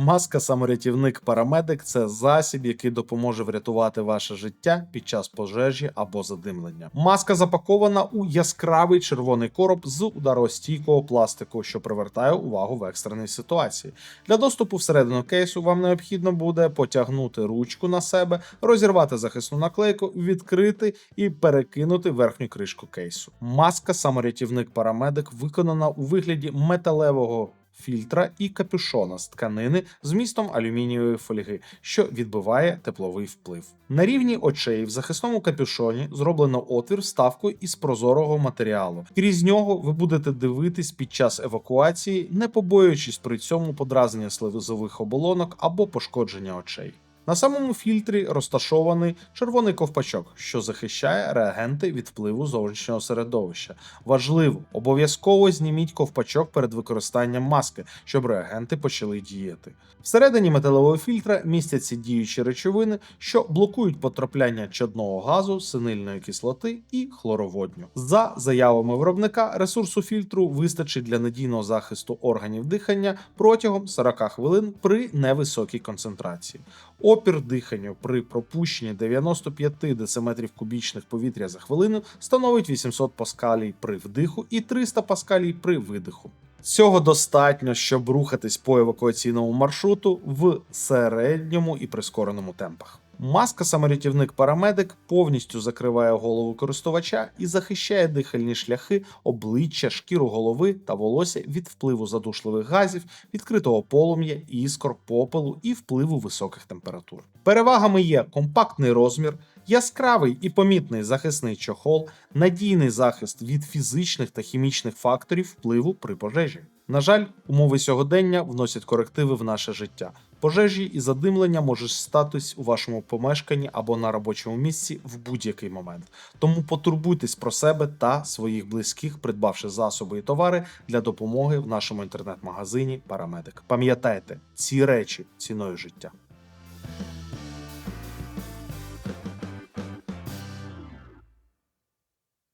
Маска саморятівник парамедик це засіб, який допоможе врятувати ваше життя під час пожежі або задимлення. Маска запакована у яскравий червоний короб з ударостійкого пластику, що привертає увагу в екстреній ситуації. Для доступу всередину кейсу вам необхідно буде потягнути ручку на себе, розірвати захисну наклейку, відкрити і перекинути верхню кришку кейсу. Маска саморятівник парамедик виконана у вигляді металевого. Фільтра і капюшона з тканини з містом алюмінієвої фольги, що відбиває тепловий вплив. На рівні очей в захисному капюшоні зроблено отвір вставкою із прозорого матеріалу. Крізь нього ви будете дивитись під час евакуації, не побоюючись при цьому подразнення слизових оболонок або пошкодження очей. На самому фільтрі розташований червоний ковпачок, що захищає реагенти від впливу зовнішнього середовища. Важливо, обов'язково зніміть ковпачок перед використанням маски, щоб реагенти почали діяти. Всередині металевого фільтра містяться діючі речовини, що блокують потрапляння чадного газу, синильної кислоти і хлороводню. За заявами виробника, ресурсу фільтру вистачить для надійного захисту органів дихання протягом 40 хвилин при невисокій концентрації. Опір диханню при пропущенні 95 дециметрів кубічних повітря за хвилину становить 800 паскалій при вдиху і 300 паскалій при видиху. Цього достатньо, щоб рухатись по евакуаційному маршруту в середньому і прискореному темпах. Маска саморятівник парамедик повністю закриває голову користувача і захищає дихальні шляхи, обличчя, шкіру голови та волосся від впливу задушливих газів, відкритого полум'я, іскор, попелу і впливу високих температур. Перевагами є компактний розмір, яскравий і помітний захисний чохол, надійний захист від фізичних та хімічних факторів впливу при пожежі. На жаль, умови сьогодення вносять корективи в наше життя. Пожежі і задимлення можуть статись у вашому помешканні або на робочому місці в будь-який момент. Тому потурбуйтесь про себе та своїх близьких, придбавши засоби і товари для допомоги в нашому інтернет-магазині Парамедик. Пам'ятайте, ці речі ціною життя.